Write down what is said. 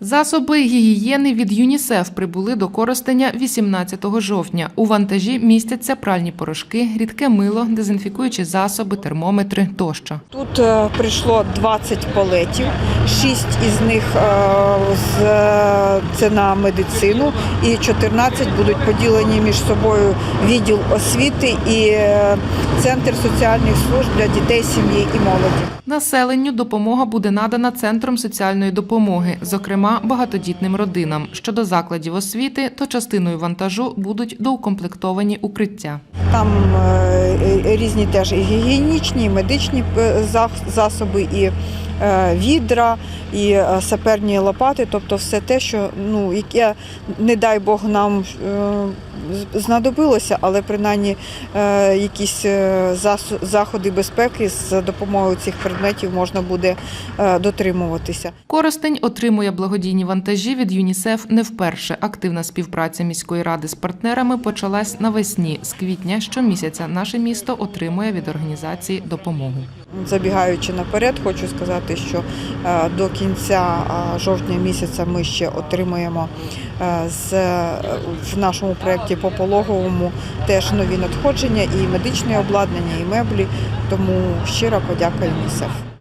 Засоби гігієни від ЮНІСЕФ прибули до Коростеня 18 жовтня. У вантажі містяться пральні порошки, рідке мило, дезінфікуючі засоби, термометри тощо. Тут е, прийшло 20 палетів, 6 із них е, це на медицину і 14 будуть поділені між собою відділ освіти і е, центр соціальних служб для дітей, сім'ї і молоді. Населенню допомога буде надана центром соціальної допомоги, зокрема багатодітним родинам. Щодо закладів освіти, то частиною вантажу будуть доукомплектовані укриття. Там е, е, різні теж і гігієнічні, і медичні е, засоби, і відра, і саперні лопати, тобто все те, що ну, яке, не дай Бог, нам знадобилося, але принаймні якісь заходи безпеки з допомогою цих предметів можна буде дотримуватися. Коростень отримує благодійні вантажі від ЮНІСЕФ не вперше. Активна співпраця міської ради з партнерами почалась навесні. З квітня щомісяця наше місто отримує від організації допомогу. Забігаючи наперед, хочу сказати, що е, до кінця е, жовтня місяця ми ще отримаємо е, з, в нашому проєкті по пологовому теж нові надходження і медичне обладнання, і меблі. Тому щира подяка ЮНІСЕФ.